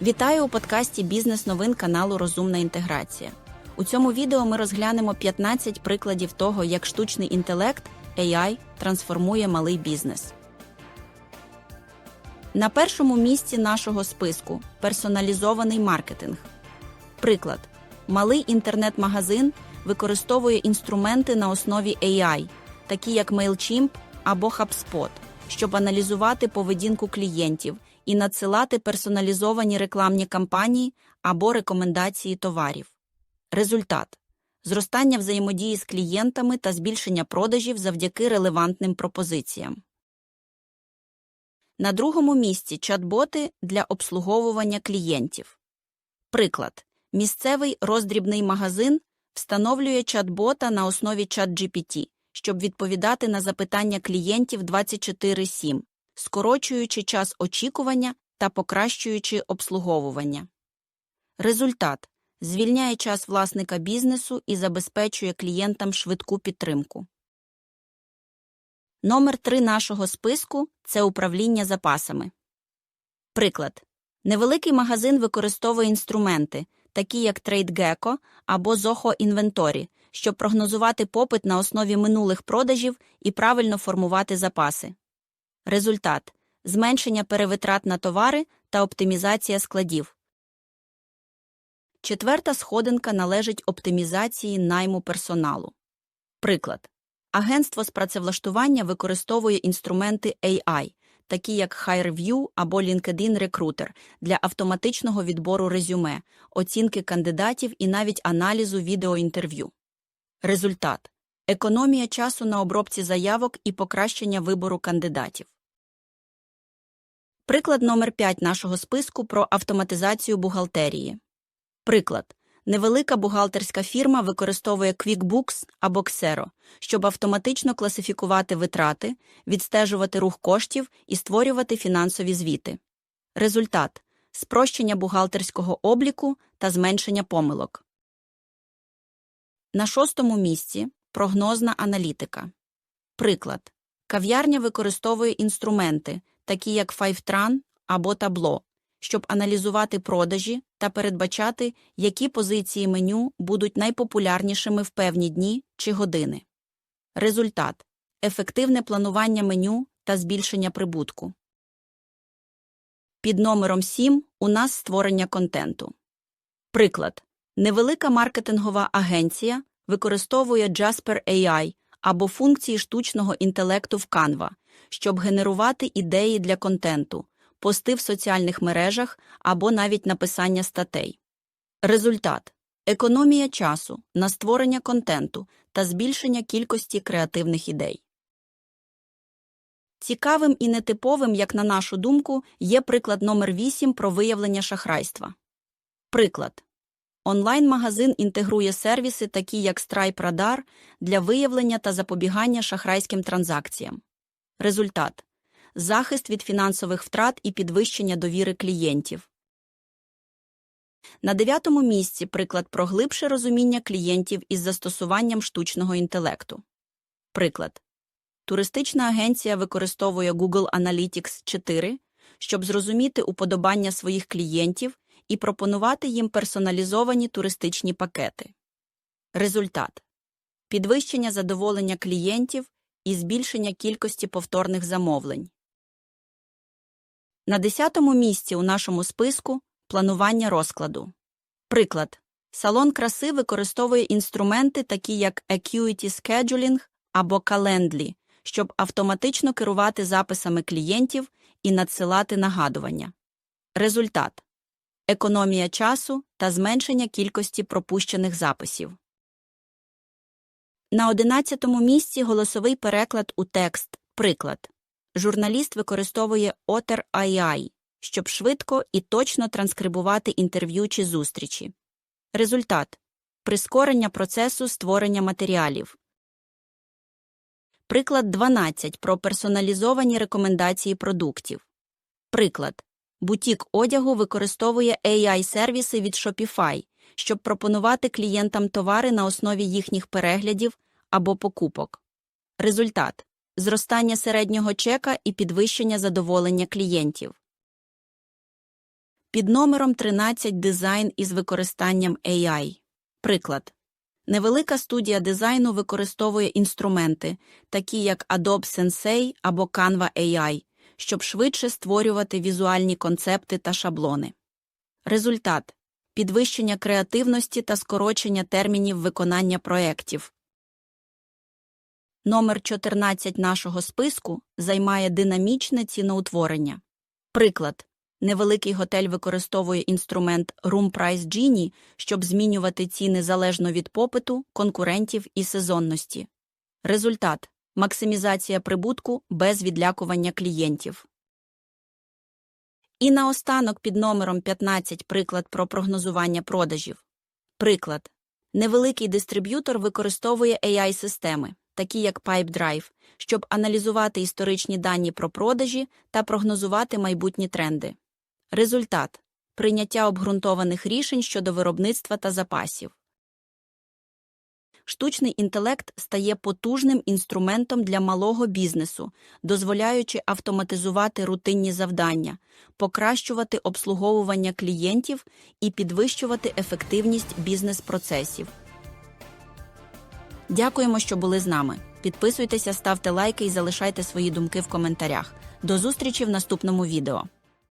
Вітаю у подкасті Бізнес новин каналу Розумна інтеграція. У цьому відео ми розглянемо 15 прикладів того, як штучний інтелект AI трансформує малий бізнес. На першому місці нашого списку персоналізований маркетинг. Приклад: малий інтернет-магазин використовує інструменти на основі AI, такі як MailChimp або HubSpot, щоб аналізувати поведінку клієнтів і надсилати персоналізовані рекламні кампанії або рекомендації товарів. Результат зростання взаємодії з клієнтами та збільшення продажів завдяки релевантним пропозиціям. На другому місці чат-боти для обслуговування клієнтів. Приклад. Місцевий роздрібний магазин встановлює чат-бота на основі ChatGPT, щоб відповідати на запитання клієнтів 24-7, скорочуючи час очікування та покращуючи обслуговування. Результат звільняє час власника бізнесу і забезпечує клієнтам швидку підтримку. Номер 3 нашого списку це управління запасами. Приклад. Невеликий магазин використовує інструменти, такі як TradeGecko або Zoho Inventory, щоб прогнозувати попит на основі минулих продажів і правильно формувати запаси. Результат зменшення перевитрат на товари та оптимізація складів. Четверта сходинка належить оптимізації найму персоналу. Приклад. Агентство з працевлаштування використовує інструменти AI, такі як HireVue або LinkedIn Recruiter, для автоматичного відбору резюме, оцінки кандидатів і навіть аналізу відеоінтерв'ю. Результат економія часу на обробці заявок і покращення вибору кандидатів. Приклад номер 5 нашого списку про автоматизацію бухгалтерії. Приклад. Невелика бухгалтерська фірма використовує QuickBooks або Xero, щоб автоматично класифікувати витрати, відстежувати рух коштів і створювати фінансові звіти. Результат спрощення бухгалтерського обліку та зменшення помилок. На шостому місці прогнозна аналітика. Приклад. Кав'ярня використовує інструменти, такі як Fivetran або Табло, щоб аналізувати продажі та передбачати, які позиції меню будуть найпопулярнішими в певні дні чи години. Результат ефективне планування меню та збільшення прибутку. Під номером 7 у нас створення контенту. Приклад. Невелика маркетингова агенція використовує Jasper AI або функції штучного інтелекту в Canva, щоб генерувати ідеї для контенту, пости в соціальних мережах або навіть написання статей. Результат економія часу на створення контенту та збільшення кількості креативних ідей. Цікавим і нетиповим, як на нашу думку, є приклад номер 8 про виявлення шахрайства. Приклад. Онлайн-магазин інтегрує сервіси, такі як Stripe Radar, для виявлення та запобігання шахрайським транзакціям. Результат захист від фінансових втрат і підвищення довіри клієнтів. На дев'ятому місці приклад про глибше розуміння клієнтів із застосуванням штучного інтелекту. Приклад. Туристична агенція використовує Google Analytics 4, щоб зрозуміти уподобання своїх клієнтів і пропонувати їм персоналізовані туристичні пакети. Результат підвищення задоволення клієнтів і збільшення кількості повторних замовлень. На десятому місці у нашому списку планування розкладу. Приклад. Салон краси використовує інструменти, такі як Acuity Scheduling або Calendly, щоб автоматично керувати записами клієнтів і надсилати нагадування. Результат економія часу та зменшення кількості пропущених записів. На одинадцятому місці голосовий переклад у текст. Приклад. Журналіст використовує Otter AI, щоб швидко і точно транскрибувати інтерв'ю чи зустрічі. Результат прискорення процесу створення матеріалів. Приклад 12 про персоналізовані рекомендації продуктів. Приклад Бутік одягу використовує AI-сервіси від Shopify, щоб пропонувати клієнтам товари на основі їхніх переглядів або покупок. Результат зростання середнього чека і підвищення задоволення клієнтів. Під номером 13 дизайн із використанням AI. Приклад. Невелика студія дизайну використовує інструменти, такі як Adobe Sensei або Canva AI, щоб швидше створювати візуальні концепти та шаблони. Результат підвищення креативності та скорочення термінів виконання проєктів. Номер 14 нашого списку займає динамічне ціноутворення. Приклад. Невеликий готель використовує інструмент Room Price Genie, щоб змінювати ціни залежно від попиту, конкурентів і сезонності. Результат максимізація прибутку без відлякування клієнтів. І наостанок під номером 15 приклад про прогнозування продажів. Приклад. Невеликий дистриб'ютор використовує AI-системи, такі як PipeDrive, щоб аналізувати історичні дані про продажі та прогнозувати майбутні тренди. Результат прийняття обґрунтованих рішень щодо виробництва та запасів. Штучний інтелект стає потужним інструментом для малого бізнесу, дозволяючи автоматизувати рутинні завдання, покращувати обслуговування клієнтів і підвищувати ефективність бізнес-процесів. Дякуємо, що були з нами. Підписуйтеся, ставте лайки і залишайте свої думки в коментарях. До зустрічі в наступному відео.